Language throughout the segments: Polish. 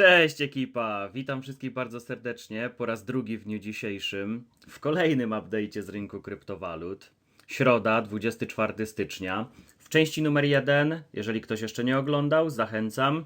Cześć ekipa, witam wszystkich bardzo serdecznie po raz drugi w dniu dzisiejszym w kolejnym update'cie z rynku kryptowalut. Środa, 24 stycznia. W części numer 1, jeżeli ktoś jeszcze nie oglądał, zachęcam.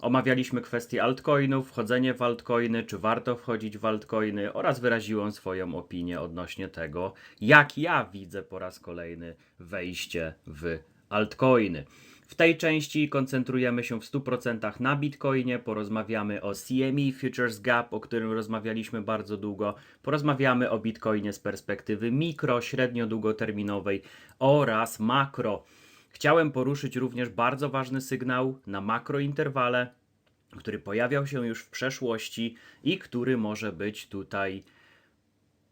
Omawialiśmy kwestie altcoinów, wchodzenie w altcoiny, czy warto wchodzić w altcoiny oraz wyraziłem swoją opinię odnośnie tego, jak ja widzę po raz kolejny wejście w altcoiny. W tej części koncentrujemy się w 100% na Bitcoinie, porozmawiamy o CME Futures Gap, o którym rozmawialiśmy bardzo długo, porozmawiamy o Bitcoinie z perspektywy mikro, średnio długoterminowej oraz makro. Chciałem poruszyć również bardzo ważny sygnał na makrointerwale, który pojawiał się już w przeszłości i który może być tutaj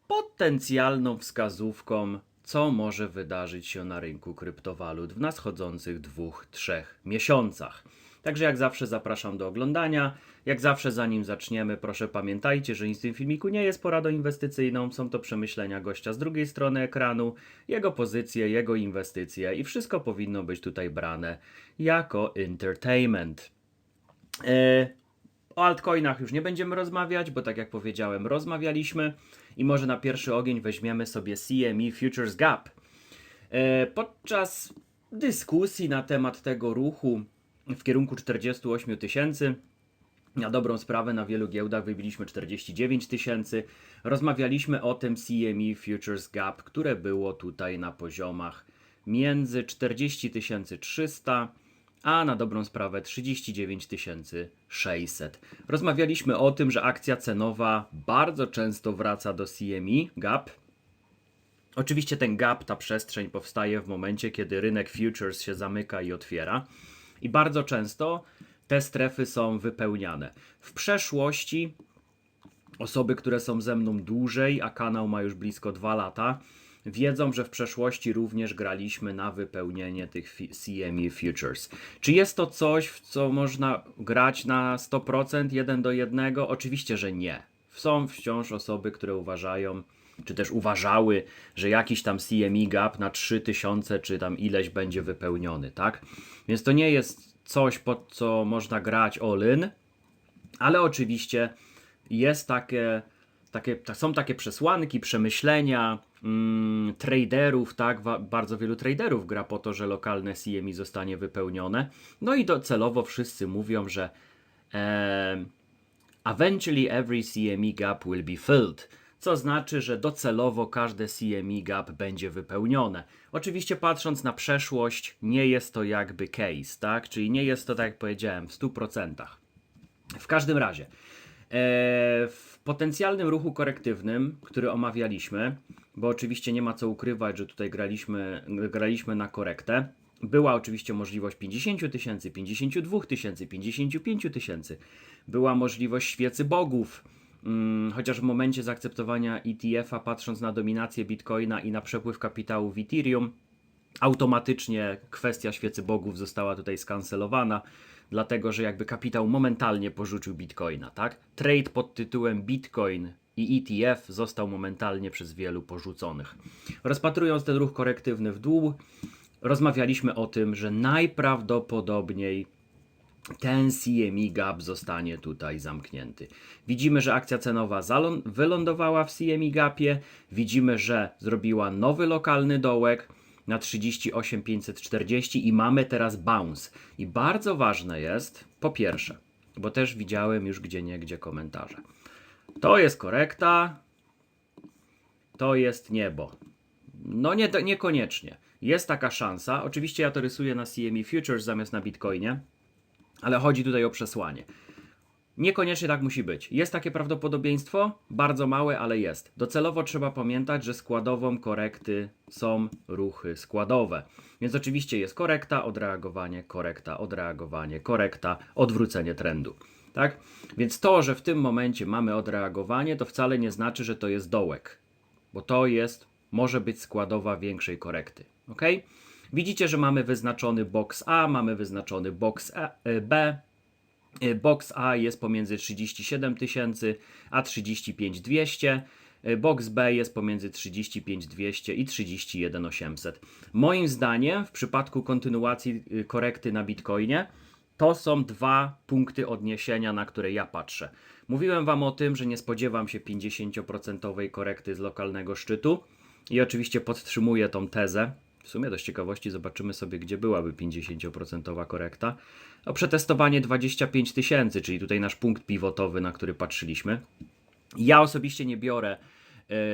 potencjalną wskazówką, co może wydarzyć się na rynku kryptowalut w nadchodzących dwóch, trzech miesiącach. Także jak zawsze zapraszam do oglądania. Jak zawsze zanim zaczniemy, proszę pamiętajcie, że nic w tym filmiku nie jest poradą inwestycyjną, są to przemyślenia gościa z drugiej strony ekranu, jego pozycje, jego inwestycje i wszystko powinno być tutaj brane jako entertainment. E, o altcoinach już nie będziemy rozmawiać, bo tak jak powiedziałem, rozmawialiśmy i może na pierwszy ogień weźmiemy sobie CME Futures Gap. E, Podczas dyskusji na temat tego ruchu w kierunku 48 tysięcy, na dobrą sprawę na wielu giełdach wybiliśmy 49 tysięcy, rozmawialiśmy o tym CME Futures Gap, które było tutaj na poziomach między 40 300 a na dobrą sprawę 39 600. Rozmawialiśmy o tym, że akcja cenowa bardzo często wraca do CME Gap. Oczywiście ten gap, ta przestrzeń powstaje w momencie, kiedy rynek futures się zamyka i otwiera. I bardzo często te strefy są wypełniane. W przeszłości osoby, które są ze mną dłużej, a kanał ma już blisko 2 lata, wiedzą, że w przeszłości również graliśmy na wypełnienie tych CME Futures. Czy jest to coś, w co można grać na 100%, 1 do 1? Oczywiście, że nie. Są wciąż osoby, które uważają, czy też uważały, że jakiś tam CME gap na 3000 czy tam ileś będzie wypełniony, tak? Więc to nie jest coś, pod co można grać all-in, ale oczywiście jest takie, takie, ta- są takie przesłanki, przemyślenia mm, traderów, tak, bardzo wielu traderów gra po to, że lokalne CME zostanie wypełnione. No i docelowo wszyscy mówią, że em, eventually every CME gap will be filled. Co znaczy, że docelowo każde CME gap będzie wypełnione. Oczywiście patrząc na przeszłość, nie jest to jakby case, tak? Czyli nie jest to, tak jak powiedziałem, w 100%. W każdym razie, e, w potencjalnym ruchu korektywnym, który omawialiśmy, bo oczywiście nie ma co ukrywać, że tutaj graliśmy, graliśmy na korektę, była oczywiście możliwość 50 tysięcy, 52 tysięcy, 55 tysięcy. Była możliwość świecy bogów, mm, chociaż w momencie zaakceptowania ETF-a, patrząc na dominację bitcoina i na przepływ kapitału w Ethereum, automatycznie kwestia świecy bogów została tutaj skancelowana, dlatego że jakby kapitał momentalnie porzucił bitcoina, tak? Trade pod tytułem Bitcoin i ETF został momentalnie przez wielu porzuconych. Rozpatrując ten ruch korektywny w dół, rozmawialiśmy o tym, że najprawdopodobniej ten CME gap zostanie tutaj zamknięty. Widzimy, że akcja cenowa wylądowała w CME gapie, widzimy, że zrobiła nowy lokalny dołek na 38540 i mamy teraz bounce. I bardzo ważne jest, po pierwsze, bo też widziałem już gdzie niegdzie komentarze. To jest korekta, to jest niebo. No nie, niekoniecznie. Jest taka szansa. Oczywiście ja to rysuję na CME Futures zamiast na Bitcoinie, ale chodzi tutaj o przesłanie. Niekoniecznie tak musi być. Jest takie prawdopodobieństwo, bardzo małe, ale jest. Docelowo trzeba pamiętać, że składową korekty są ruchy składowe. Więc oczywiście jest korekta, odreagowanie, korekta, odreagowanie, korekta, odwrócenie trendu. Tak? Więc to, że w tym momencie mamy odreagowanie, to wcale nie znaczy, że to jest dołek, bo to jest, może być składowa większej korekty. Ok? Widzicie, że mamy wyznaczony box A, mamy wyznaczony box A, e, B, Box A jest pomiędzy 37 tysięcy a 35 200. Y, Box B jest pomiędzy 35 200 i 31 800. Moim zdaniem, w przypadku kontynuacji y, korekty na Bitcoinie, To są dwa punkty odniesienia, na które ja patrzę. Mówiłem Wam o tym, że nie spodziewam się 50% korekty z lokalnego szczytu i oczywiście podtrzymuję tą tezę. W sumie do ciekawości zobaczymy sobie, gdzie byłaby 50% korekta. O przetestowanie 25 tysięcy, czyli tutaj nasz punkt pivotowy, na który patrzyliśmy. Ja osobiście nie biorę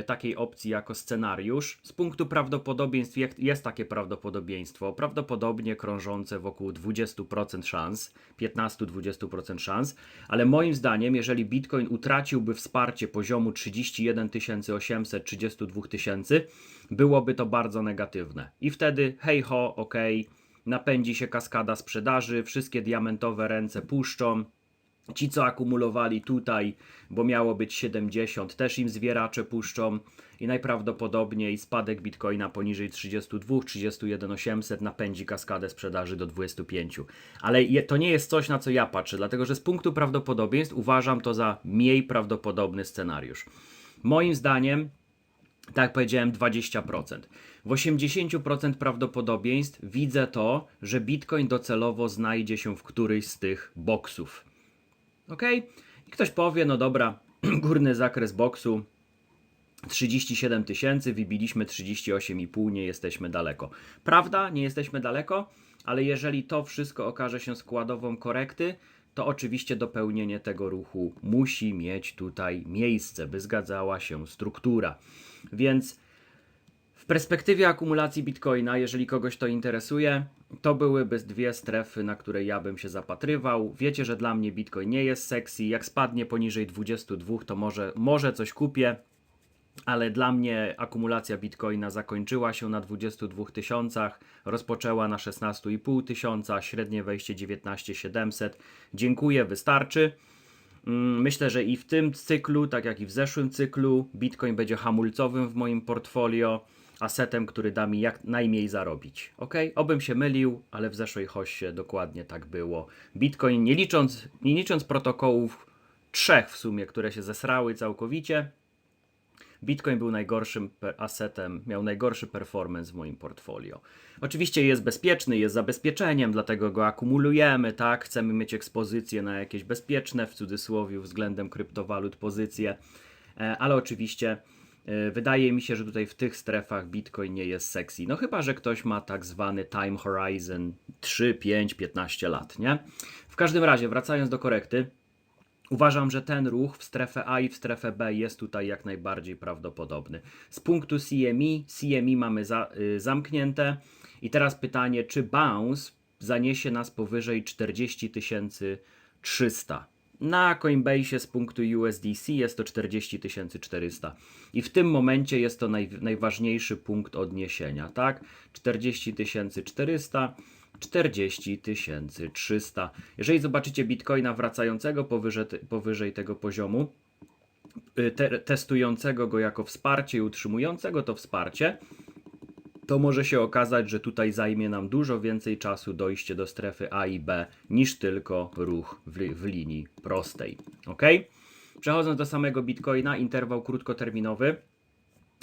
takiej opcji jako scenariusz. Z punktu prawdopodobieństw jest takie prawdopodobieństwo, prawdopodobnie krążące wokół 20% szans, 15-20% szans, ale moim zdaniem, jeżeli Bitcoin utraciłby wsparcie poziomu 31 800, 32 tysięcy, byłoby to bardzo negatywne. I wtedy hej ho, ok, napędzi się kaskada sprzedaży, wszystkie diamentowe ręce puszczą, Ci, co akumulowali tutaj, bo miało być 70, też im zwieracze puszczą i najprawdopodobniej spadek bitcoina poniżej 32, 31 800 napędzi kaskadę sprzedaży do 25. Ale je, to nie jest coś, na co ja patrzę, dlatego że z punktu prawdopodobieństw uważam to za mniej prawdopodobny scenariusz. Moim zdaniem tak jak powiedziałem, 20%. W 80% prawdopodobieństw widzę to, że Bitcoin docelowo znajdzie się w którymś z tych boksów. Ok? I ktoś powie, no dobra, górny zakres boksu 37 tysięcy, wybiliśmy 38,5, nie jesteśmy daleko. Prawda, nie jesteśmy daleko, ale jeżeli to wszystko okaże się składową korekty, to oczywiście dopełnienie tego ruchu musi mieć tutaj miejsce, by zgadzała się struktura. Więc w perspektywie akumulacji bitcoina, jeżeli kogoś to interesuje, to byłyby dwie strefy, na które ja bym się zapatrywał. Wiecie, że dla mnie bitcoin nie jest sexy. Jak spadnie poniżej 22, to może, może coś kupię, ale dla mnie akumulacja bitcoina zakończyła się na 22 tysiącach, rozpoczęła na 16,5 tysiąca, średnie wejście 19,700. Dziękuję, wystarczy. Mm, Myślę, że i w tym cyklu, tak jak i w zeszłym cyklu, Bitcoin będzie hamulcowym w moim portfolio, asetem, który da mi jak najmniej zarobić. Ok? Obym się mylił, ale w zeszłej hoście dokładnie tak było. Bitcoin, nie licząc, nie licząc protokołów, trzech w sumie, które się zesrały całkowicie, Bitcoin był najgorszym asetem, miał najgorszy performance w moim portfolio. Oczywiście jest bezpieczny, jest zabezpieczeniem, dlatego go akumulujemy, tak? Chcemy mieć ekspozycję na jakieś bezpieczne, w cudzysłowie, względem kryptowalut pozycje, e, ale oczywiście wydaje mi się, że tutaj w tych strefach Bitcoin nie jest sexy. No chyba, że ktoś ma tak zwany time horizon 3, 5, 15 lat, nie? W każdym razie, wracając do korekty, Uważam, że ten ruch w strefę A i w strefę B jest tutaj jak najbardziej prawdopodobny. Z punktu CME, CME mamy za, y, zamknięte i teraz pytanie, czy bounce zaniesie nas powyżej 40 300. Na Coinbase z punktu USDC jest to 40 400 i w tym momencie jest to naj, najważniejszy punkt odniesienia, tak? 40 400 40 300. Jeżeli zobaczycie bitcoina wracającego powyżej, powyżej tego poziomu, y, te, testującego go jako wsparcie i utrzymującego to wsparcie, to może się okazać, że tutaj zajmie nam dużo więcej czasu dojście do strefy A i B niż tylko ruch w, li w linii prostej. Ok? Przechodząc do samego Bitcoina, interwał krótkoterminowy,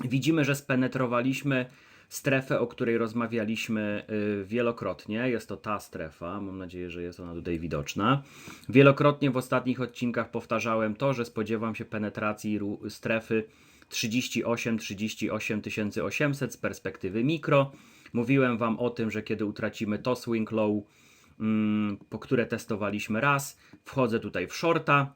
widzimy, że spenetrowaliśmy strefę, o której rozmawialiśmy y, wielokrotnie. Jest to ta strefa, mam nadzieję, że jest ona tutaj widoczna. Wielokrotnie w ostatnich odcinkach powtarzałem to, że spodziewam się penetracji strefy 38 38 800 z perspektywy mikro. Mówiłem Wam o tym, że kiedy utracimy to swing low, mm, po które testowaliśmy raz, wchodzę tutaj w shorta.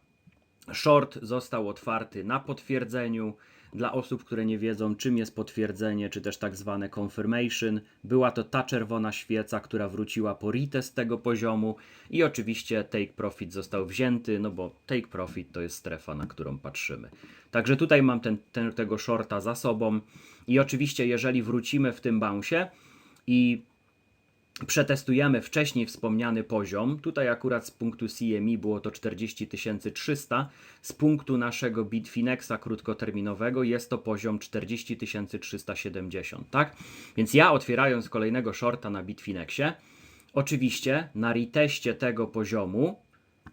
Short został otwarty na potwierdzeniu. Dla osób, które nie wiedzą, czym jest potwierdzenie, czy też tak zwane confirmation, była to ta czerwona świeca, która wróciła po retest tego poziomu i oczywiście take profit został wzięty, no bo take profit to jest strefa, na którą patrzymy. Także tutaj mam ten, ten, tego shorta za sobą i oczywiście jeżeli wrócimy w tym bounce i przetestujemy wcześniej wspomniany poziom. Tutaj akurat z punktu CME było to 40 300. Z punktu naszego Bitfinexa krótkoterminowego jest to poziom 40 370, tak? Więc ja otwierając kolejnego shorta na Bitfinexie, oczywiście na reteście tego poziomu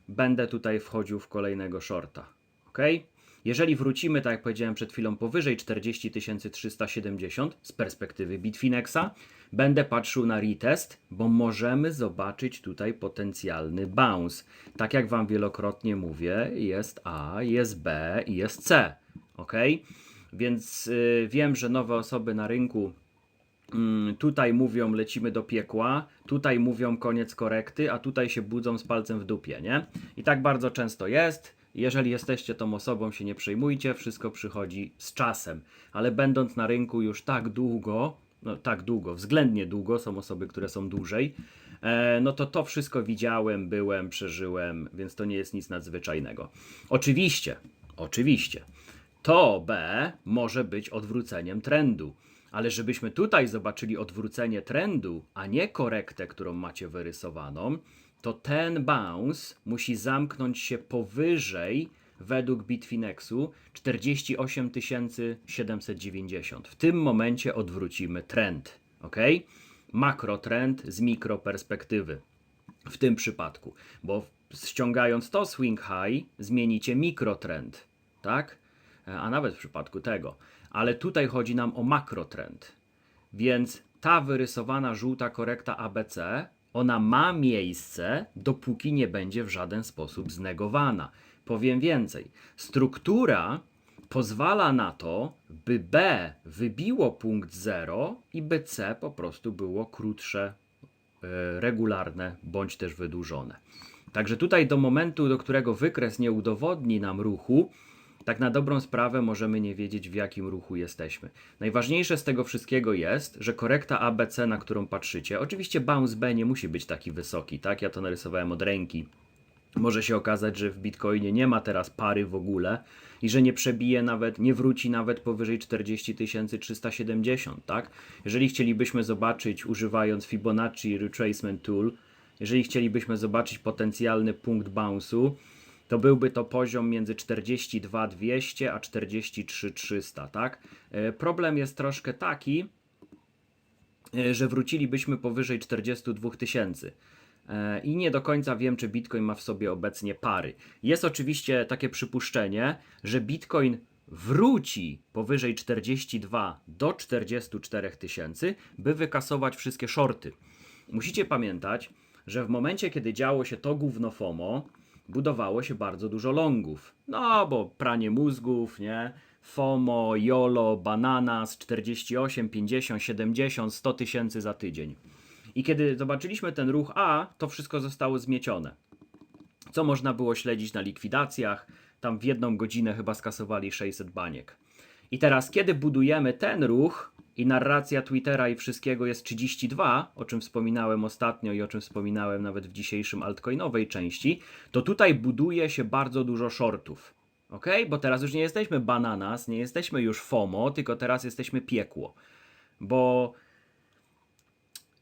będę tutaj wchodził w kolejnego shorta, ok? Jeżeli wrócimy, tak jak powiedziałem przed chwilą, powyżej 40 370 z perspektywy Bitfinexa, będę patrzył na retest, bo możemy zobaczyć tutaj potencjalny bounce. Tak jak Wam wielokrotnie mówię, jest A, jest B i jest C. Ok? Więc y, wiem, że nowe osoby na rynku Mm, tutaj mówią lecimy do piekła, tutaj mówią koniec korekty, a tutaj się budzą z palcem w dupie, nie? I tak bardzo często jest. Jeżeli jesteście tą osobą, się nie przejmujcie, wszystko przychodzi z czasem. Ale będąc na rynku już tak długo, no tak długo, względnie długo, są osoby, które są dłużej, e, no to to wszystko widziałem, byłem, przeżyłem, więc to nie jest nic nadzwyczajnego. Oczywiście, oczywiście, to B może być odwróceniem trendu. Ale żebyśmy tutaj zobaczyli odwrócenie trendu, a nie korektę, którą macie wyrysowaną, to ten bounce musi zamknąć się powyżej, według Bitfinexu, 48 790. W tym momencie odwrócimy trend. ok? Makrotrend z mikroperspektywy w tym przypadku, bo ściągając to swing high, zmienicie mikrotrend, tak? E, A nawet w przypadku tego. Ale tutaj chodzi nam o makrotrend. Więc ta wyrysowana żółta korekta ABC, ona ma miejsce, dopóki nie będzie w żaden sposób znegowana. Powiem więcej. Struktura pozwala na to, by B wybiło punkt 0 i by C po prostu było krótsze, e, regularne bądź też wydłużone. Także tutaj do momentu, do którego wykres nie udowodni nam ruchu, tak na dobrą sprawę możemy nie wiedzieć, w jakim ruchu jesteśmy. Najważniejsze z tego wszystkiego jest, że korekta ABC, na którą patrzycie, oczywiście bounce B nie musi być taki wysoki, tak? Ja to narysowałem od ręki. Może się okazać, że w Bitcoinie nie ma teraz pary w ogóle i że nie przebije nawet, nie wróci nawet powyżej 40 370, tak? Jeżeli chcielibyśmy zobaczyć, używając Fibonacci Retracement Tool, jeżeli chcielibyśmy zobaczyć potencjalny punkt bounce'u, to byłby to poziom między 42 200 a 43 300, tak? E, Problem jest troszkę taki, e, że wrócilibyśmy powyżej 42 tysięcy. E, I nie do końca wiem, czy Bitcoin ma w sobie obecnie pary. Jest oczywiście takie przypuszczenie, że Bitcoin wróci powyżej 42 do 44 tysięcy, by wykasować wszystkie shorty. Musicie pamiętać, że w momencie, kiedy działo się to gówno FOMO, budowało się bardzo dużo longów. No, bo pranie mózgów, nie? FOMO, YOLO, Bananas, 48, 50, 70, 100 tysięcy za tydzień. I kiedy zobaczyliśmy ten ruch A, to wszystko zostało zmiecione. Co można było śledzić na likwidacjach? Tam w jedną godzinę chyba skasowali 600 baniek. I teraz, kiedy budujemy ten ruch i narracja Twittera i wszystkiego jest 32, o czym wspominałem ostatnio i o czym wspominałem nawet w dzisiejszym altcoinowej części, to tutaj buduje się bardzo dużo shortów. Ok? Bo teraz już nie jesteśmy bananas, nie jesteśmy już FOMO, tylko teraz jesteśmy piekło. Bo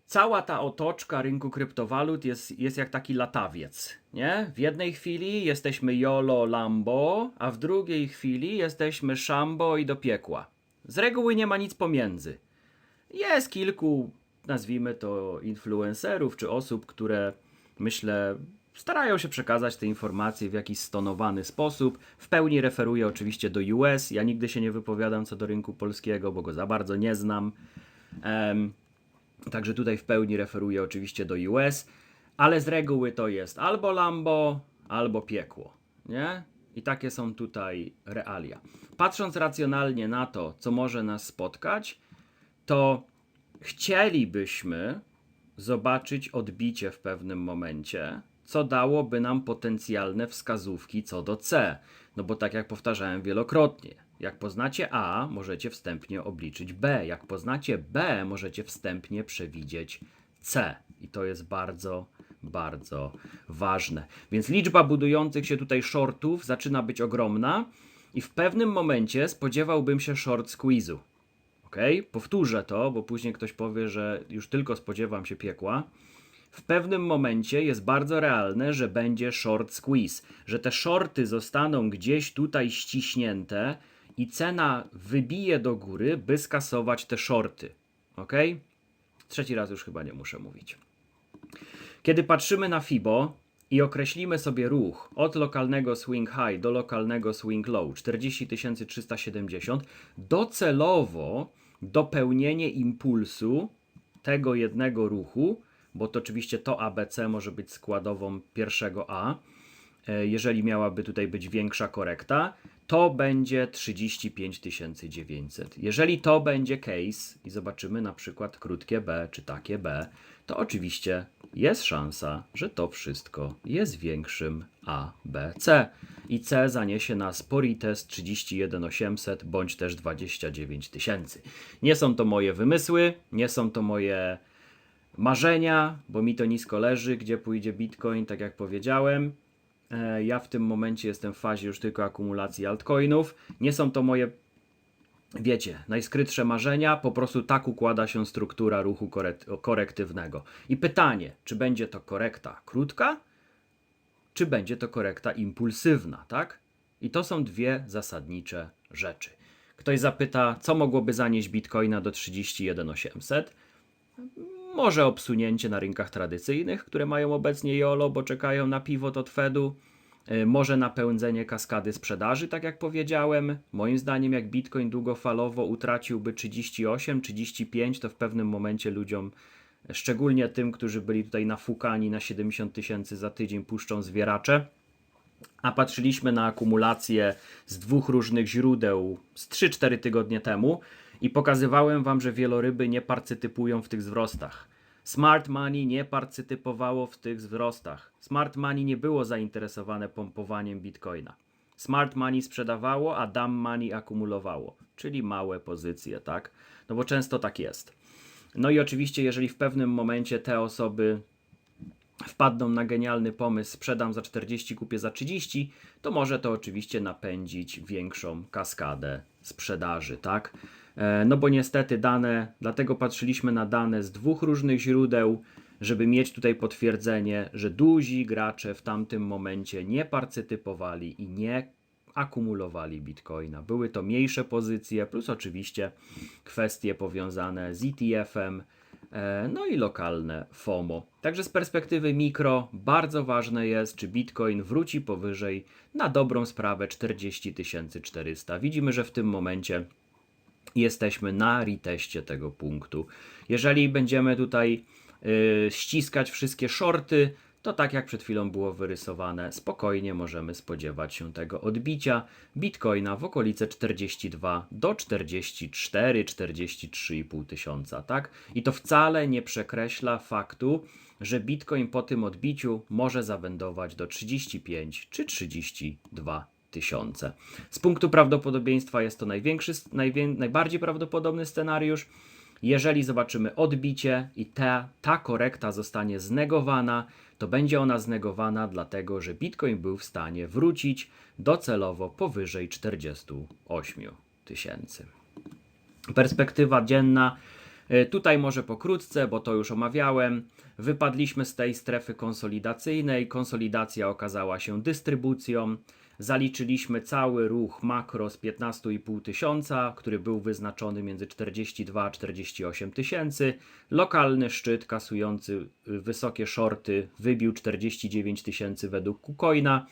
cała ta otoczka rynku kryptowalut jest, jest jak taki latawiec, nie? W jednej chwili jesteśmy YOLO, Lambo, a w drugiej chwili jesteśmy Szambo i do piekła. Z reguły nie ma nic pomiędzy. Jest kilku, nazwijmy to, influencerów czy osób, które myślę starają się przekazać te informacje w jakiś stonowany sposób. W pełni referuję oczywiście do US. Ja nigdy się nie wypowiadam co do rynku polskiego, bo go za bardzo nie znam. Em, Także tutaj w pełni referuję oczywiście do US, ale z reguły to jest albo Lambo, albo piekło, nie? I takie są tutaj realia. Patrząc racjonalnie na to, co może nas spotkać, to chcielibyśmy zobaczyć odbicie w pewnym momencie, co dałoby nam potencjalne wskazówki co do C. No bo tak jak powtarzałem wielokrotnie, jak poznacie A, możecie wstępnie obliczyć B. Jak poznacie B, możecie wstępnie przewidzieć C. I to jest bardzo, bardzo ważne. Więc liczba budujących się tutaj shortów zaczyna być ogromna i w pewnym momencie spodziewałbym się short squeezu. Ok? Powtórzę to, bo później ktoś powie, że już tylko spodziewam się piekła. W pewnym momencie jest bardzo realne, że będzie short squeeze, że te shorty zostaną gdzieś tutaj ściśnięte i cena wybije do góry, by skasować te shorty. Ok? Trzeci raz już chyba nie muszę mówić. Kiedy patrzymy na FIBO, i określimy sobie ruch od lokalnego swing high do lokalnego swing low 40 370, docelowo dopełnienie impulsu tego jednego ruchu, bo to oczywiście to ABC może być składową pierwszego A, e, jeżeli miałaby tutaj być większa korekta, to będzie 35 900. Jeżeli to będzie case i zobaczymy na przykład krótkie B czy takie B, to oczywiście jest szansa, że to wszystko jest większym A, B, C. I C zaniesie nas Porites 31 800 bądź też 29 tysięcy. Nie są to moje wymysły, nie są to moje marzenia, bo mi to nisko leży, gdzie pójdzie Bitcoin, tak jak powiedziałem. E, Ja w tym momencie jestem w fazie już tylko akumulacji altcoinów. Nie są to moje, wiecie, najskrytsze marzenia, po prostu tak układa się struktura ruchu korek- korektywnego. I pytanie, czy będzie to korekta krótka, czy będzie to korekta impulsywna, tak? I to są dwie zasadnicze rzeczy. Ktoś zapyta, co mogłoby zanieść Bitcoina do 31 800? Może obsunięcie na rynkach tradycyjnych, które mają obecnie YOLO, bo czekają na pivot od Fedu. Y, Może napędzenie kaskady sprzedaży, tak jak powiedziałem. Moim zdaniem, jak Bitcoin długofalowo utraciłby 38, 35, to w pewnym momencie ludziom, szczególnie tym, którzy byli tutaj nafukani na 70 tysięcy za tydzień, puszczą zwieracze. A patrzyliśmy na akumulację z dwóch różnych źródeł z 3-4 tygodnie temu i pokazywałem Wam, że wieloryby nie partycypują w tych wzrostach. Smart Money nie partycypowało w tych wzrostach. Smart Money nie było zainteresowane pompowaniem bitcoina. Smart Money sprzedawało, a Dumb Money akumulowało, czyli małe pozycje, tak? No bo często tak jest. No i oczywiście, jeżeli w pewnym momencie te osoby wpadną na genialny pomysł, sprzedam za 40, kupię za 30, to może to oczywiście napędzić większą kaskadę sprzedaży, tak? E, No bo niestety dane, dlatego patrzyliśmy na dane z dwóch różnych źródeł, żeby mieć tutaj potwierdzenie, że duzi gracze w tamtym momencie nie partycypowali i nie akumulowali bitcoina. Były to mniejsze pozycje, plus oczywiście kwestie powiązane z ETF-em, e, no i lokalne FOMO. Także z perspektywy mikro bardzo ważne jest, czy bitcoin wróci powyżej na dobrą sprawę 40 400. Widzimy, że w tym momencie jesteśmy na reteście tego punktu. Jeżeli będziemy tutaj y, ściskać wszystkie shorty, to tak jak przed chwilą było wyrysowane, spokojnie możemy spodziewać się tego odbicia Bitcoina w okolice 42 do 44, 43,5 tysiąca, tak? I to wcale nie przekreśla faktu, że Bitcoin po tym odbiciu może zawędować do 35 czy 32 tysiące. Z punktu prawdopodobieństwa jest to największy, najwię, najbardziej prawdopodobny scenariusz. Jeżeli zobaczymy odbicie i ta, ta korekta zostanie znegowana, to będzie ona znegowana dlatego, że Bitcoin był w stanie wrócić docelowo powyżej 48 tysięcy. Perspektywa dzienna. y, Tutaj może pokrótce, bo to już omawiałem. Wypadliśmy z tej strefy konsolidacyjnej. Konsolidacja okazała się dystrybucją. Zaliczyliśmy cały ruch makro z 15,5 tysiąca, który był wyznaczony między 42 a 48 tysięcy. Lokalny szczyt kasujący y, wysokie shorty wybił 49 tysięcy według KuCoina.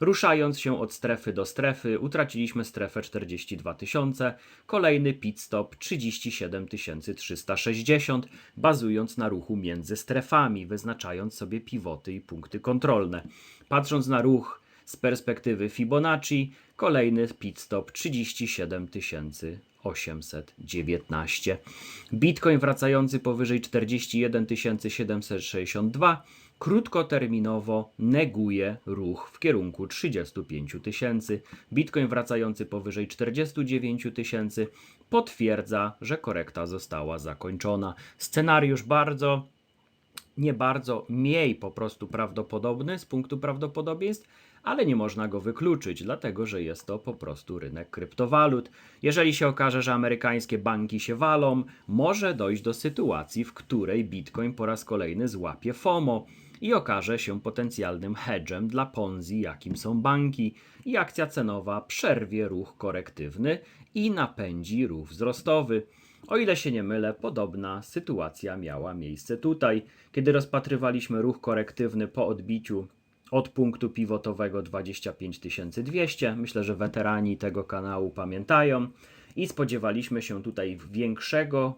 Ruszając się od strefy do strefy, utraciliśmy strefę 42 tysiące, kolejny pit stop 37 360, bazując na ruchu między strefami, wyznaczając sobie pivoty i punkty kontrolne. Patrząc na ruch z perspektywy Fibonacci, kolejny pit stop 37 819. Bitcoin wracający powyżej 41 762 krótkoterminowo neguje ruch w kierunku 35 tysięcy. Bitcoin wracający powyżej 49 tysięcy potwierdza, że korekta została zakończona. Scenariusz bardzo nie bardzo, mniej po prostu prawdopodobny z punktu prawdopodobieństw, ale nie można go wykluczyć, dlatego że jest to po prostu rynek kryptowalut. Jeżeli się okaże, że amerykańskie banki się walą, może dojść do sytuacji, w której Bitcoin po raz kolejny złapie FOMO i okaże się potencjalnym hedgem dla Ponzi, jakim są banki, i akcja cenowa przerwie ruch korektywny i napędzi ruch wzrostowy. O ile się nie mylę, podobna sytuacja miała miejsce tutaj, kiedy rozpatrywaliśmy ruch korektywny po odbiciu od punktu pivotowego 25200. Myślę, że weterani tego kanału pamiętają i spodziewaliśmy się tutaj większego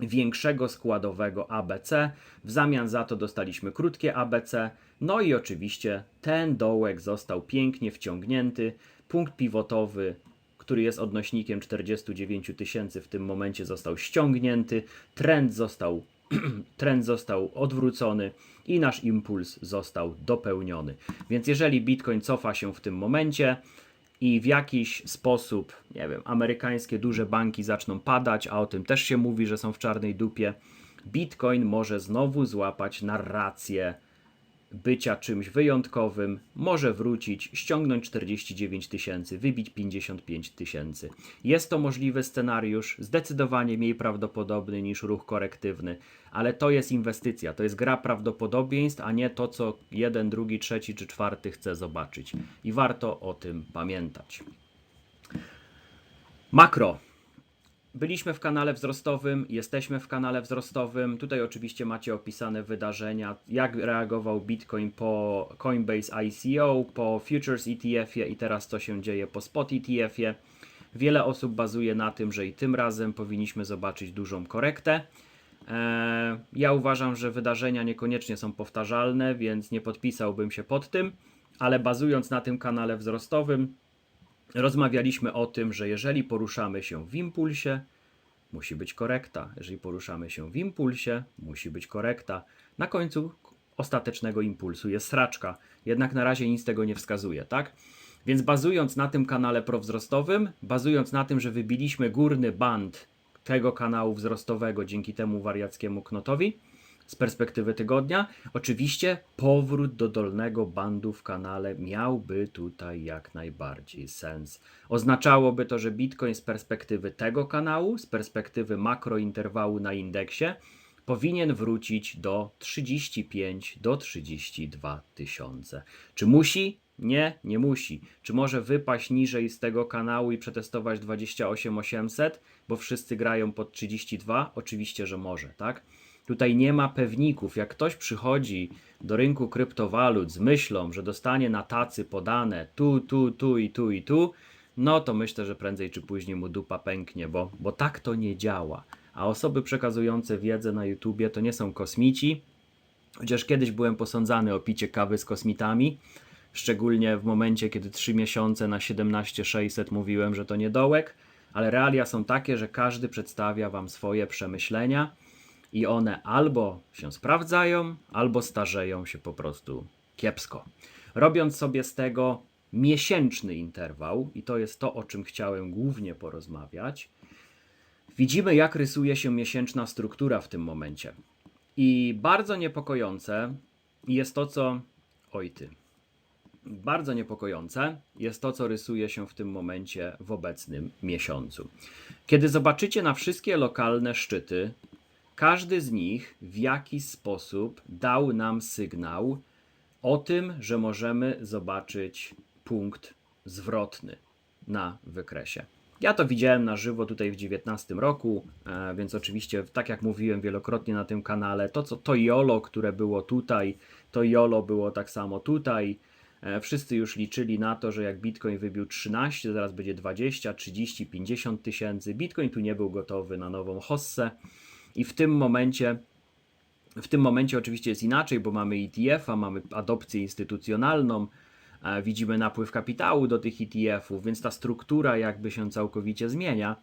większego składowego ABC. W zamian za to dostaliśmy krótkie ABC. No i oczywiście ten dołek został pięknie wciągnięty. Punkt pivotowy, który jest odnośnikiem 49 tysięcy w tym momencie został ściągnięty. Trend został, trend został odwrócony i nasz impuls został dopełniony. Więc jeżeli Bitcoin cofa się w tym momencie, i w jakiś sposób, nie wiem, amerykańskie duże banki zaczną padać, a o tym też się mówi, że są w czarnej dupie, Bitcoin może znowu złapać narrację bycia czymś wyjątkowym, może wrócić, ściągnąć 49 tysięcy, wybić 55 tysięcy. Jest to możliwy scenariusz, zdecydowanie mniej prawdopodobny niż ruch korektywny, ale to jest inwestycja, to jest gra prawdopodobieństw, a nie to, co jeden, drugi, trzeci czy czwarty chce zobaczyć. I warto o tym pamiętać. Makro. Byliśmy w kanale wzrostowym, jesteśmy w kanale wzrostowym. Tutaj oczywiście macie opisane wydarzenia, jak reagował Bitcoin po Coinbase ICO, po Futures ETF-ie i teraz co się dzieje po Spot ETF-ie. Wiele osób bazuje na tym, że i tym razem powinniśmy zobaczyć dużą korektę. Eee, Ja uważam, że wydarzenia niekoniecznie są powtarzalne, więc nie podpisałbym się pod tym, ale bazując na tym kanale wzrostowym, rozmawialiśmy o tym, że jeżeli poruszamy się w impulsie, musi być korekta. Jeżeli poruszamy się w impulsie, musi być korekta. Na końcu ostatecznego impulsu jest sraczka. Jednak na razie nic tego nie wskazuje, tak? Więc bazując na tym kanale prowzrostowym, bazując na tym, że wybiliśmy górny band tego kanału wzrostowego dzięki temu wariackiemu knotowi, z perspektywy tygodnia. Oczywiście powrót do dolnego bandu w kanale miałby tutaj jak najbardziej sens. Oznaczałoby to, że Bitcoin z perspektywy tego kanału, z perspektywy makrointerwału na indeksie, powinien wrócić do 35 do 32 tysiące. Czy musi? Nie, nie musi. Czy może wypaść niżej z tego kanału i przetestować 28800, bo wszyscy grają pod 32? Oczywiście, że może, tak? Tutaj nie ma pewników. Jak ktoś przychodzi do rynku kryptowalut z myślą, że dostanie na tacy podane tu, tu, tu i tu i tu, no to myślę, że prędzej czy później mu dupa pęknie, bo, bo tak to nie działa. A osoby przekazujące wiedzę na YouTubie to nie są kosmici, chociaż kiedyś byłem posądzany o picie kawy z kosmitami, szczególnie w momencie, kiedy 3 miesiące na 17600 mówiłem, że to nie dołek, ale realia są takie, że każdy przedstawia wam swoje przemyślenia i one albo się sprawdzają, albo starzeją się po prostu kiepsko. Robiąc sobie z tego miesięczny interwał, i to jest to, o czym chciałem głównie porozmawiać, widzimy, jak rysuje się miesięczna struktura w tym momencie. I bardzo niepokojące jest to, co. Oj, ty. Bardzo niepokojące jest to, co rysuje się w tym momencie w obecnym miesiącu. Kiedy zobaczycie na wszystkie lokalne szczyty, każdy z nich w jakiś sposób dał nam sygnał o tym, że możemy zobaczyć punkt zwrotny na wykresie. Ja to widziałem na żywo tutaj w 19 roku, e, więc oczywiście, tak jak mówiłem wielokrotnie na tym kanale, to co to YOLO, które było tutaj, to YOLO było tak samo tutaj. E, Wszyscy już liczyli na to, że jak Bitcoin wybił 13, zaraz będzie 20, 30, 50 tysięcy. Bitcoin tu nie był gotowy na nową hossę. I w tym momencie, w tym momencie oczywiście jest inaczej, bo mamy ETF-a, mamy adopcję instytucjonalną, e, widzimy napływ kapitału do tych ETF-ów, więc ta struktura jakby się całkowicie zmienia.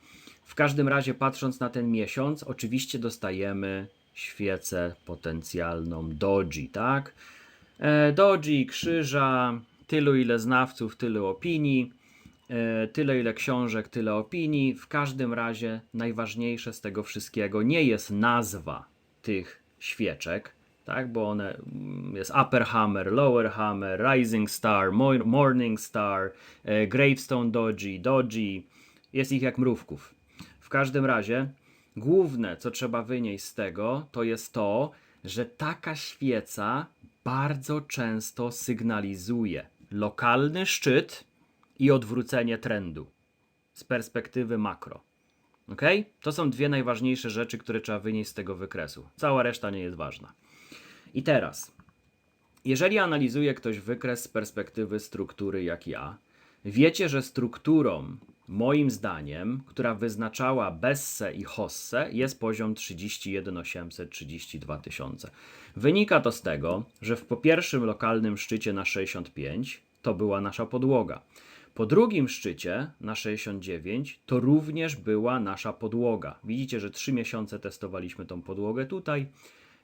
W każdym razie, patrząc na ten miesiąc, oczywiście dostajemy świecę potencjalną doji, tak? E, Doji, krzyża, tylu ile znawców, tyle opinii. E, Tyle ile książek, tyle opinii. W każdym razie najważniejsze z tego wszystkiego nie jest nazwa tych świeczek, tak? bo one mm, jest Upper Hammer, Lower Hammer, Rising Star, Mo- Morning Star, e, Gravestone Doji, Doji. Jest ich jak mrówków. W każdym razie główne, co trzeba wynieść z tego, to jest to, że taka świeca bardzo często sygnalizuje lokalny szczyt, i odwrócenie trendu z perspektywy makro. Ok? To są dwie najważniejsze rzeczy, które trzeba wynieść z tego wykresu. Cała reszta nie jest ważna. I teraz, Jeżeli analizuje ktoś wykres z perspektywy struktury jak ja, wiecie, że strukturą, moim zdaniem, która wyznaczała Besse i Hosse, jest poziom 31 832 tysiące. Wynika to z tego, że w po pierwszym lokalnym szczycie na 65 to była nasza podłoga. Po drugim szczycie na 69 to również była nasza podłoga. Widzicie, że trzy miesiące testowaliśmy tą podłogę tutaj,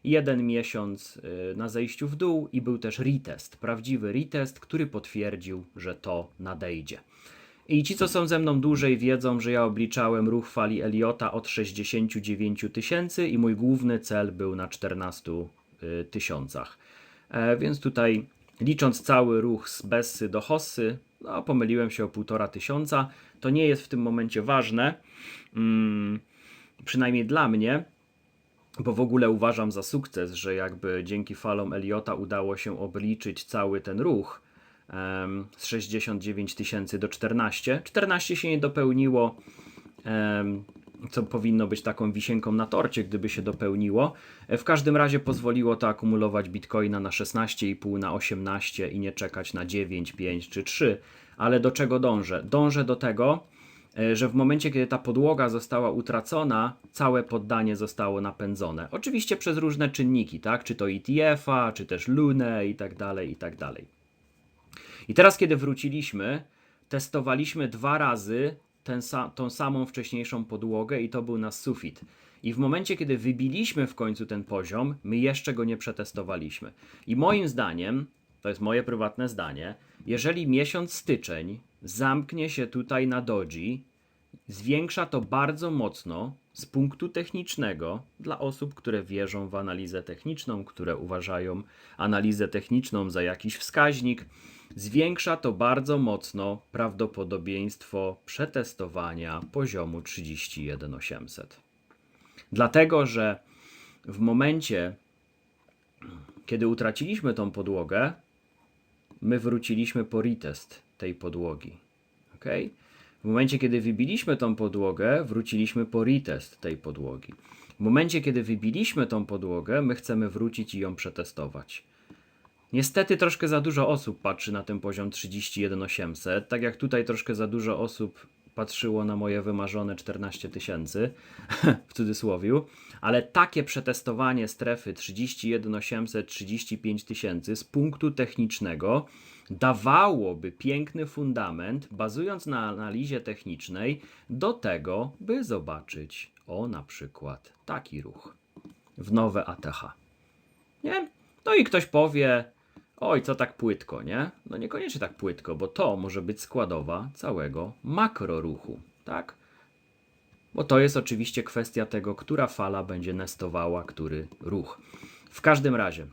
jeden miesiąc y, na zejściu w dół i był też retest, prawdziwy retest, który potwierdził, że to nadejdzie. I ci, co są ze mną dłużej, wiedzą, że ja obliczałem ruch fali Eliota od 69 tysięcy i mój główny cel był na 14 y, tysiącach. E, więc tutaj licząc cały ruch z Bessy do Hossy, no pomyliłem się o półtora tysiąca. To nie jest w tym momencie ważne, mm, przynajmniej dla mnie, bo w ogóle uważam za sukces, że jakby dzięki falom Eliota udało się obliczyć cały ten ruch em, z 69 tysięcy do 14. 14 się nie dopełniło, em, co powinno być taką wisienką na torcie, gdyby się dopełniło. E, W każdym razie pozwoliło to akumulować bitcoina na 16,5, na 18 i nie czekać na 9, 5 czy 3. Ale do czego dążę? Dążę do tego, e, że w momencie, kiedy ta podłoga została utracona, całe poddanie zostało napędzone. Oczywiście przez różne czynniki, tak? Czy to ETF-a, czy też Lunę i tak dalej, i tak dalej. I teraz, kiedy wróciliśmy, testowaliśmy dwa razy ten tą samą wcześniejszą podłogę i to był nasz sufit. I w momencie, kiedy wybiliśmy w końcu ten poziom, my jeszcze go nie przetestowaliśmy. I moim zdaniem, to jest moje prywatne zdanie, jeżeli miesiąc styczeń zamknie się tutaj na doji, zwiększa to bardzo mocno z punktu technicznego dla osób, które wierzą w analizę techniczną, które uważają analizę techniczną za jakiś wskaźnik. Zwiększa to bardzo mocno prawdopodobieństwo przetestowania poziomu 31800. Dlatego, że w momencie, kiedy utraciliśmy tą podłogę, my wróciliśmy po retest tej podłogi. ok? W momencie, kiedy wybiliśmy tą podłogę, wróciliśmy po retest tej podłogi. W momencie, kiedy wybiliśmy tą podłogę, my chcemy wrócić i ją przetestować. Niestety troszkę za dużo osób patrzy na ten poziom 31800, tak jak tutaj troszkę za dużo osób patrzyło na moje wymarzone 14 tysięcy, w cudzysłowiu, ale takie przetestowanie strefy 31800, 35 tysięcy z punktu technicznego dawałoby piękny fundament, bazując na analizie technicznej, do tego, by zobaczyć o na przykład taki ruch w nowe ATH. Nie? No i ktoś powie, oj, co tak płytko, nie? No niekoniecznie tak płytko, bo to może być składowa całego makroruchu, tak? Bo to jest oczywiście kwestia tego, która fala będzie nestowała który ruch. W każdym razie,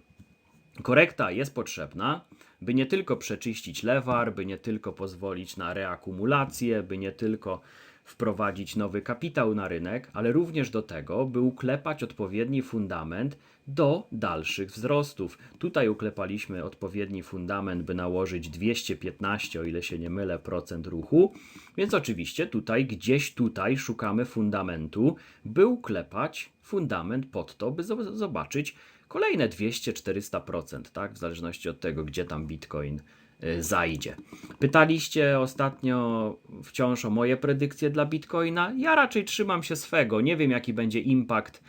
korekta jest potrzebna, by nie tylko przeczyścić lewar, by nie tylko pozwolić na reakumulację, by nie tylko wprowadzić nowy kapitał na rynek, ale również do tego, by uklepać odpowiedni fundament do dalszych wzrostów. Tutaj uklepaliśmy odpowiedni fundament, by nałożyć 215, o ile się nie mylę, procent ruchu, więc oczywiście tutaj, gdzieś tutaj szukamy fundamentu, by uklepać fundament pod to, by zob- zobaczyć kolejne 200-400%, tak? W zależności od tego, gdzie tam Bitcoin y, zajdzie. Pytaliście ostatnio wciąż o moje predykcje dla Bitcoina. Ja raczej trzymam się swego. Nie wiem, jaki będzie impact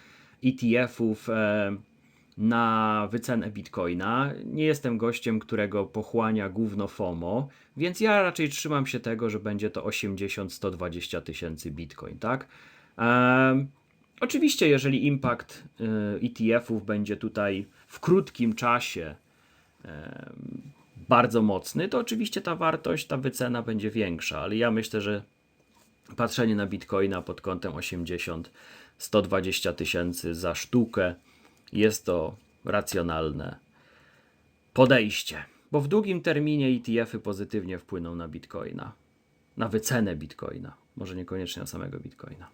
ETF-ów e, na wycenę Bitcoina. Nie jestem gościem, którego pochłania gówno FOMO, więc ja raczej trzymam się tego, że będzie to 80-120 tysięcy Bitcoin, tak? Em, Oczywiście, jeżeli impact y, ETF-ów będzie tutaj w krótkim czasie bardzo mocny, to oczywiście ta wartość, ta wycena będzie większa, ale ja myślę, że patrzenie na Bitcoina pod kątem 80-120 tysięcy za sztukę jest to racjonalne podejście, bo w długim terminie ETF-y pozytywnie wpłyną na Bitcoina, na wycenę Bitcoina, może niekoniecznie na samego Bitcoina.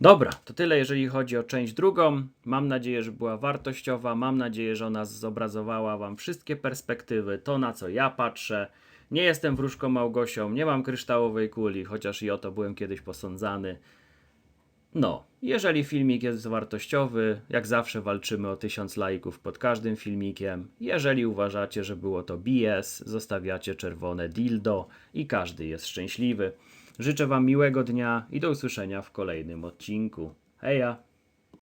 Dobra, to tyle jeżeli chodzi o część drugą. Mam nadzieję, że była wartościowa. Mam nadzieję, że ona zobrazowała Wam wszystkie perspektywy, to na co ja patrzę. Nie jestem wróżką Małgosią, nie mam kryształowej kuli, chociaż i o to byłem kiedyś posądzany. No, jeżeli filmik jest wartościowy, jak zawsze walczymy o 1000 lajków pod każdym filmikiem. Jeżeli uważacie, że było to BS, zostawiacie czerwone dildo i każdy jest szczęśliwy. Życzę Wam miłego dnia i do usłyszenia w kolejnym odcinku. Heja!